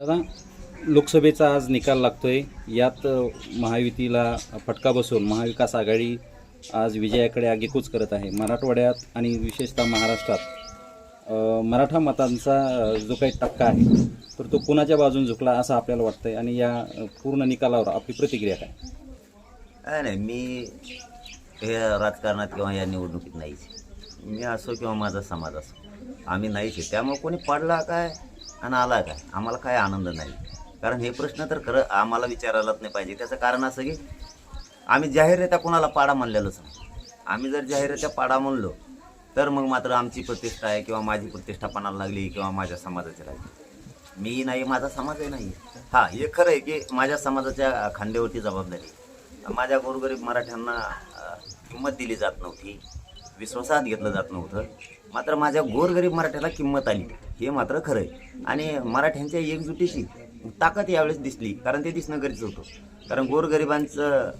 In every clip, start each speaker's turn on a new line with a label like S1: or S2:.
S1: दादा लोकसभेचा आज निकाल लागतोय. यात महायुतीला फटका बसून महाविकास आघाडी आज विजयाकडे आगेकूच करत आहे. मराठवाड्यात आणि विशेषतः महाराष्ट्रात मराठा मतांचा जो काही टक्का आहे तर तो कुणाच्या बाजून झुकला असं आपल्याला वाटतंय? आणि या पूर्ण निकालावर आपली प्रतिक्रिया काय?
S2: काय नाही मी हे राजकारणात किंवा या निवडणुकीत नाहीच मी असो किंवा माझा समाज असो आम्ही नाहीच आहे. त्यामुळे कोणी पडला काय? आणि आला काय? आम्हाला काय आनंद नाही. कारण हे प्रश्न तर खरं आम्हाला विचारायलाच नाही पाहिजे. त्याचं कारण असं की आम्ही जाहीररित्या कोणाला पाडा म्हणलेलोच नाही. आम्ही जर जाहीररित्या पाडा म्हणलो तर मग मात्र आमची प्रतिष्ठा आहे किंवा माझी प्रतिष्ठा पणाला लागली किंवा माझ्या समाजाची लागली. मी नाही माझा समाजही नाही. हां हे खरं आहे की माझ्या समाजाच्या खांद्यावरती जबाबदारी आहे. माझ्या गोरगरीब मराठ्यांना किंमत दिली जात नव्हती. विश्वासात घेतलं जात नव्हतं. मात्र माझ्या गोरगरीब मराठ्याला किंमत आली. हे मात्र खरं आहे. आणि मराठ्यांच्या एकजुटीची ताकद यावेळेस दिसली कारण ते दिसणं गरजेचं होतं. कारण गोरगरिबांचं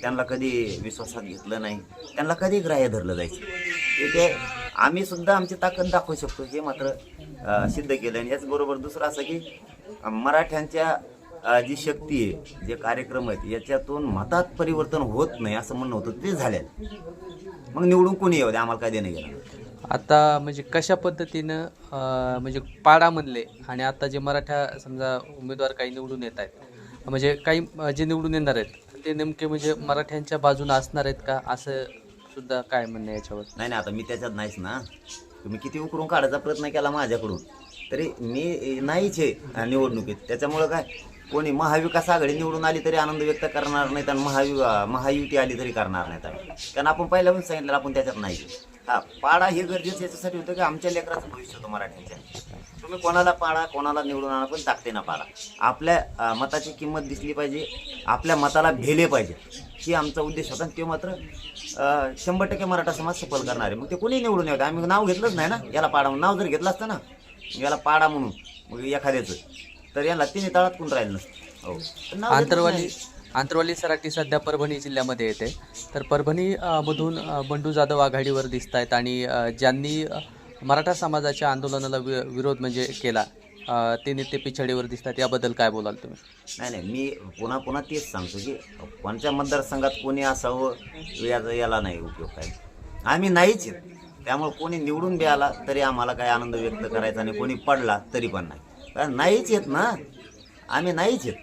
S2: त्यांना कधी विश्वासात घेतलं नाही त्यांना कधी ग्राह्य धरलं जायचं? ते ते आम्ही सुद्धा आमची ताकद दाखवू शकतो हे मात्र सिद्ध केलं. आणि याचबरोबर दुसरं असं की मराठ्यांच्या जी शक्ती आहे जे कार्यक्रम आहेत याच्यातून मतात परिवर्तन होत नाही असं म्हणणं होतं ते झालेलं. मग निवडून कोणी येऊ दे? आम्हाला काय देणं घेणं?
S3: आता म्हणजे कशा पद्धतीनं म्हणजे पाडा म्हणले आणि आता जे मराठा समजा उमेदवार काही निवडून येत आहेत म्हणजे काही जे निवडून येणार आहेत ते नेमके म्हणजे मराठ्यांच्या बाजूने असणार आहेत का? असं सुद्धा काय म्हणणं याच्यावर?
S2: नाही नाही आता मी त्याच्यात नाहीच ना. तुम्ही किती उकरून काढायचा प्रयत्न केला माझ्याकडून. तरी मी नाहीच आहे निवडणुकीत. त्याच्यामुळं काय? कोणी महाविकास आघाडी निवडून आली तरी आनंद व्यक्त करणार नाहीत आणि महायु महायुती आली तरी करणार नाहीत आम्ही. कारण आपण पहिल्यापासून सांगितलं आपण त्याच्यात नाही हा पाडा हे गरजेचं याच्यासाठी होतं की आमच्या लेकराचं भविष्य होतं मराठ्यांच्या. तुम्ही कोणाला पाडा कोणाला निवडून आणा पण ताकदीनं पाडा. आपल्या मताची किंमत दिसली पाहिजे आपल्या मताला भेले पाहिजे. ही आमचा उद्देश होता आणि तो मात्र शंभर टक्के मराठा समाज सफल करणार. आहे मग ते कोणी निवडून दे. आम्ही नाव घेतलंच नाही ना. याला पाडा म्हणून. नाव जर घेतलं असतं ना याला पाडा म्हणून मग एखाद्याचं. तर याला तिने तळात कोण राहिलं नसतं. हो. घेतलंच
S3: आंतरवाली सराटी सराठी सध्या परभणी जिल्ह्यामध्ये येते. तर परभणी मधून बंडू जाधव आघाडीवर दिसत आहेत आणि ज्यांनी मराठा समाजाच्या आंदोलनाला वि विरोध म्हणजे केला ते नेते पिछाडीवर दिसतात याबद्दल काय बोलाल तुम्ही?
S2: नाही नाही मी पुन्हा पुन्हा तेच सांगतो की कोणत्या मतदारसंघात कोणी असावं याचा याला नाही उपयोग काय. आम्ही नाहीच त्यामुळे कोणी निवडून बी आला तरी आम्हाला काय आनंद व्यक्त करायचा आणि कोणी पडला तरी पण नाही. कारण नाहीच येत ना. आम्ही नाहीच येत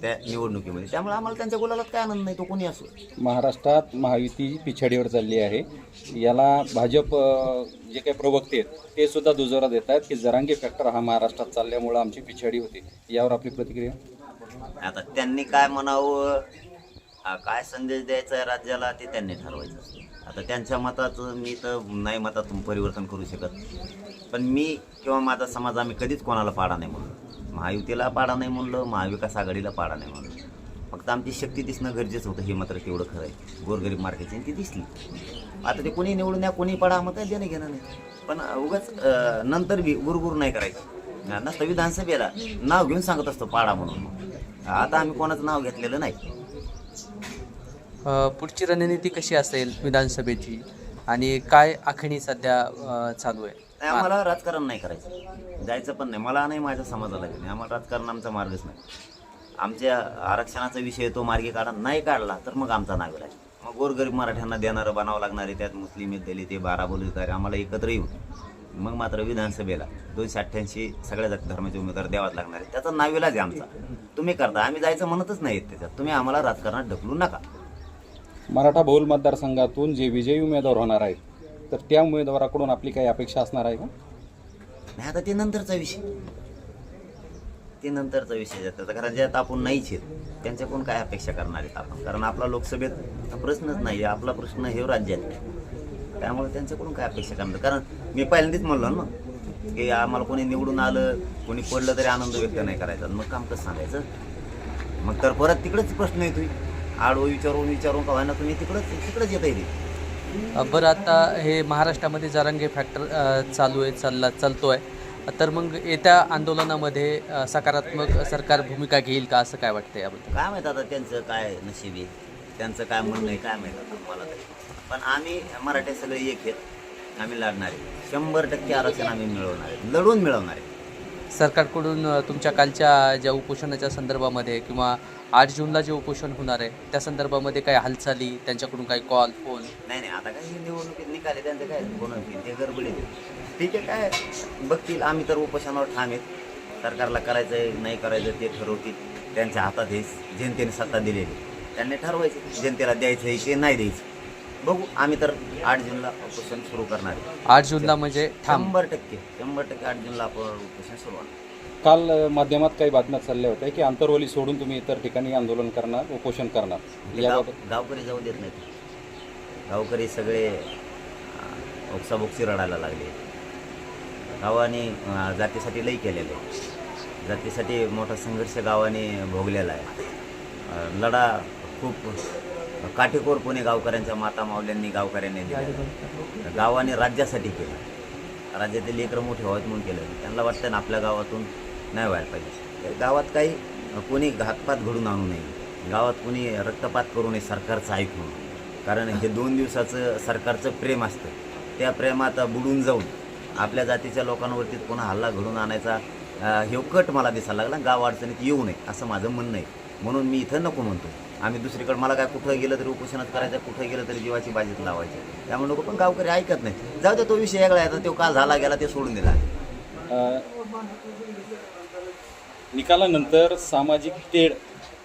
S2: त्या निवडणुकीमध्ये. त्यामुळे आम्हाला त्यांच्या गुलालात काय आनंद नाही तो कोणी असो.
S1: महाराष्ट्रात महायुती पिछाडीवर चालली आहे. याला भाजप अ, जे काही प्रवक्ते आहेत ते सुद्धा दुजोरा देत आहेत की जरांगे फॅक्टर हा महाराष्ट्रात चालल्यामुळं आमची पिछाडी होती. यावर आपली प्रतिक्रिया?
S2: आता त्यांनी काय म्हणावं आ, काय संदेश द्यायचा आहे राज्याला ते त्यांनी ठरवायचं असतं. आता त्यांच्या मताचं मी तर नाही मतातून परिवर्तन करू शकत. पण मी किंवा माझा समाज आम्ही कधीच कोणाला पाडा नाही म्हणलो महायुतीला पाडा नाही म्हणलं महाविकास आघाडीला पाडा नाही म्हणलं. फक्त आमची शक्ती दिसणं गरजेचं होतं हे मात्र तेवढं खरं आहे. गोरगरीब मार्केटची आणि ती दिसली. आता ते कोणी निवडून या कोणी पाडा मग काही देणं घेणं नाही. पण उगाच नंतर बी गुरगुर नाही करायचं. नसतं विधानसभेला नाव घेऊन सांगत असतो पाडा म्हणून. आता आम्ही कोणाचं नाव घेतलेलं नाही.
S3: पुढची रणनीती कशी असेल विधानसभेची? आणि काय आखणी सध्या चालू आहे?
S2: नाही, आम्हाला राजकारण नाही करायचं. जायचं पण नाही. मला नाही माझ्या समाजाला नाही आम्हाला राजकारण आमचा मार्गच नाही. आमच्या आरक्षणाचा विषय तो मार्गी काढा नाही काढला तर मग आमचा नाव आहे मग गोरगरीब मराठ्यांना देणारं बनावं लागणार आहे त्यात. मुस्लिम दलित आहे बारा बोलूकार आम्हाला एकत्र येऊन मग मात्र विधानसभेला दोनशे अठ्ठ्याऐंशी सगळ्या जाती धर्माचे उमेदवार द्यावाच लागणार आहे त्याचा नाविलाज आहे आमचा. तुम्ही करता. आम्ही जायचं म्हणतच नाही त्याच्यात. तुम्ही आम्हाला राजकारणात ढकलू नका.
S1: मराठा बहुल मतदारसंघातून जे विजयी उमेदवार होणार आहेत तर त्या उमेदवाराकडून आपली काही अपेक्षा असणार आहे का?
S2: नाही आता ते नंतरचा विषय. ते नंतरचा विषय जातात कारण ज्यात आपण नाहीच आहेत त्यांच्याकडून काय अपेक्षा करणार आहेत आपण? कारण आपला लोकसभेत हा प्रश्नच नाही आहे आपला प्रश्न हे राज्यात त्यामुळे त्यांच्याकडून काय अपेक्षा करणार? कारण मी पहिल्यांदाच म्हणलो ना की आम्हाला कोणी निवडून आलं कोणी पडलं तरी आनंद व्यक्त नाही करायचा. मग काम कसं सांगायचं? मग तर परत तिकडंच प्रश्न येतोय. आडवं विचारून विचारून का व्हायना तुम्ही तिकडंच तिकडंच येत आहे
S3: बरं आता हे महाराष्ट्रामध्ये जारांगे फॅक्टर चालू आहे चालला चालतो आहे तर मग येत्या आंदोलनामध्ये सकारात्मक सरकार भूमिका घेईल का? असं काय वाटतं याबद्दल?
S2: काय माहीत आता त्यांचं काय नशीब आहे? त्यांचं काय म्हणणं आहे काय माहीत आता मला तरी. पण आम्ही मराठी सगळे एक आहेत. आम्ही लढणार. आहे शंभर टक्के आरक्षण आम्ही मिळवणार आहे. लढून मिळवणार आहे.
S3: सरकारकडून तुमच्या कालच्या ज्या उपोषणाच्या संदर्भामध्ये किंवा आठ जूनला जे उपोषण होणार आहे त्या संदर्भामध्ये काही हालचाली त्यांच्याकडून काही कॉल फोन
S2: नाही नाही आता काही निवडणुकीत निकाले त्यांचं काय कोण ते गडबडीत ठीक आहे काय बघतील आम्ही तर उपोषणावर ठाम आहेत. सरकारला करायचं आहे नाही करायचं ते ठरवतील. त्यांच्या हातात हे जनतेने सत्ता दिलेली त्यांनी ठरवायचं जनतेला द्यायचं आहे की नाही द्यायचं. बघू आम्ही तर आठ जूनला उपोषण सुरू करणार आहे.
S3: आठ जूनला म्हणजे थांब.
S2: शंभर टक्के शंभर टक्के आठ जूनला आपण उपोषण सुरू होणार.
S1: काल अ, माध्यमात काही बातम्या चालल्या होत्या की आंतरवली सोडून तुम्ही इतर ठिकाणी आंदोलन करणार उपोषण करणार.
S2: गाव
S1: याबाबत
S2: गावकरी जाऊ देत नाहीत. गावकरी सगळे अं, ओक्साबोक्सी रडायला लागले. गावाने अं, जातीसाठी लई केलेलं आहे. जातीसाठी मोठा संघर्ष गावाने भोगलेला आहे. अं, लढा खूप काटेकोरपणे गावकऱ्यांच्या माता मावल्यांनी गावकऱ्यांनी दिलं. गावाने राज्यासाठी केलं. राज्यातील लेकरं मोठे व्हावेत म्हणून केलं. त्यांना वाटतं ना आपल्या गावातून नाही व्हायला पाहिजे. तर गावात काही कोणी घातपात घडून आणू नये. गावात कोणी रक्तपात करू नये सरकारचं ऐकून कारण हे दोन दिवसाचं सरकारचं प्रेम असतं. त्या प्रेमात बुडून जाऊन आपल्या जातीच्या लोकांवरती पुन्हा हल्ला घडून आणायचा अं, हे कट मला दिसायला लागला. गाव अडचणीत येऊ नये असं माझं म्हणणं आहे. म्हणून मी इथं नको म्हणतो. आम्ही दुसरीकडे मला काय कुठं गेलं तरी उपोषणात करायचं कुठं गेलं तरी जीवाची बाजीत लावायची. त्यामुळे नको पण गावकरी ऐकत नाही जाऊ दे तो विषय वेगळा आहे. तो का झाला गेला ते सोडून दिला.
S1: निकालानंतर सामाजिक तेढ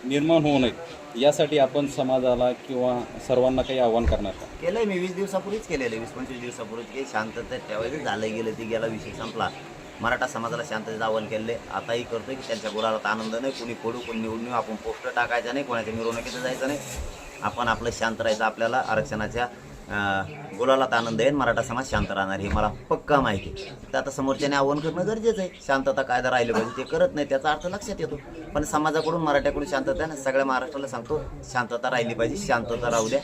S1: निर्माण होऊ नये यासाठी आपण समाजाला किंवा सर्वांना काही आव्हान करणार का?
S2: केलंय मी. वीस दिवसापूर्वीच केलेलं वीस पंचवीस दिवसापूर्वीच. की शांतता ठेवायचं. झालं गेलं ते गेला विषय संपला. मराठा समाजाला शांततेचं आव्हान केले आताही करतोय की त्यांच्या गुराला आनंद नाही. कुणी पडू कोणी निवडून आपण पोस्टर टाकायचं नाही कोणाच्या मिरवणुकीचं जायचं नाही. आपण आपलं शांत राहायचं आपल्याला आरक्षणाच्या गुलाला आनंद आहे आणि मराठा समाज शांत राहणार हे मला पक्का माहिती आहे. तर आता समोरच्याने आव्हान करणं गरजेचं आहे. शांतता कायदा राहिलं पाहिजे ते करत नाही त्याचा अर्थ लक्षात येतो. पण समाजाकडून मराठ्याकडून शांतता आहे ना सगळ्या महाराष्ट्राला सांगतो शांतता राहिली पाहिजे शांतता राहू द्या.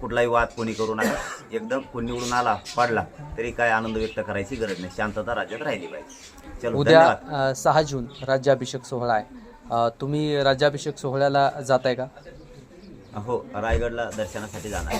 S2: कुठलाही वाद कोणी करू नका. एकदम कोणी निवडून आला पडला तरी काय आनंद व्यक्त करायची गरज नाही. शांतता राज्यात राहिली पाहिजे. चलो
S3: उद्या सहा जून राज्याभिषेक सोहळा आहे. तुम्ही राज्याभिषेक सोहळ्याला जाताय का?
S2: हो रायगडला दर्शनासाठी जाणार